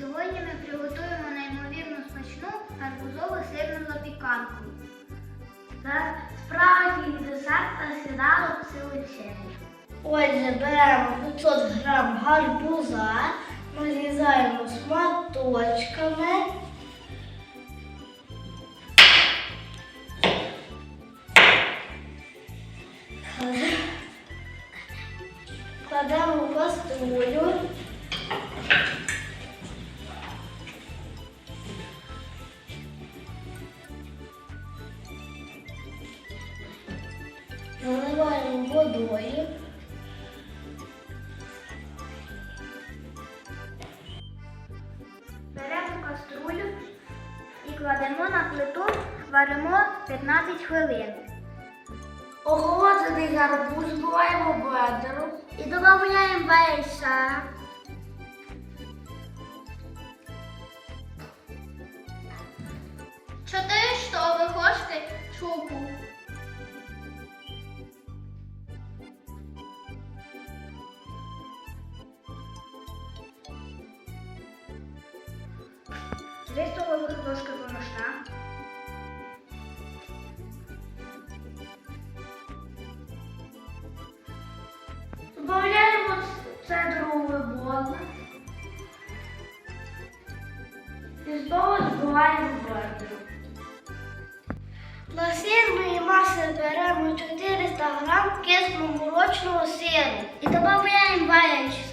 Сьогодні ми приготуємо неймовірно смачну гарбузову сирну запіканку. Це справжній десерт та цілий вечері. Отже, беремо 500 грам гарбуза, нарізаємо шматочками. Кладемо в каструлю. Заливаємо водою. Беремо каструлю і кладемо на плиту, варимо 15 хвилин. Охолоджений гарбуз збиваємо в блендеру і додаємо вейса. Чотири Дві столових ложки борошна. Додаємо цедровий бон. І знову збиваємо в блендеру. Для сирної маси беремо 400 грам кисломолочного сиру і додаємо ваячса.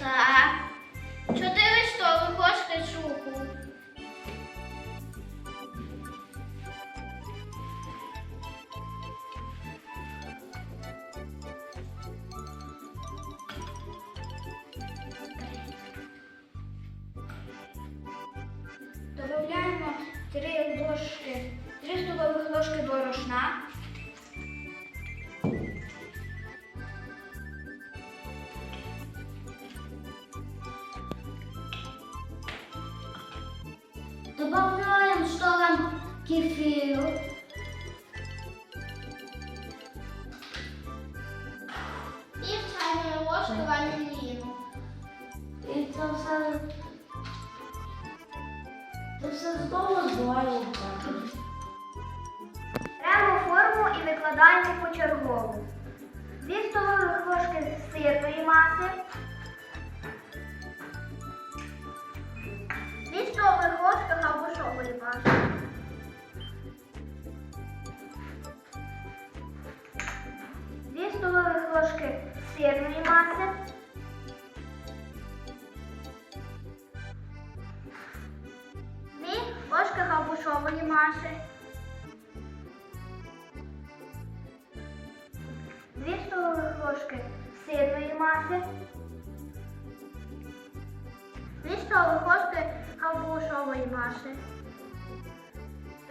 Додаємо 3 ложки, 3 столових ложки борошна. 100 грам кефіру. Пів чайної ложки ваніліну. І це все, це все в. Беремо форму і викладаємо почергово. 2 столових ложки сирної маси, габушової маси, 2 столових ложки сирної маси, 2 столових ложки кавушової маси.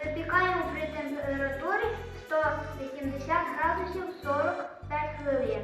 Випікаємо при температурі 180 градусів 45 хвилин.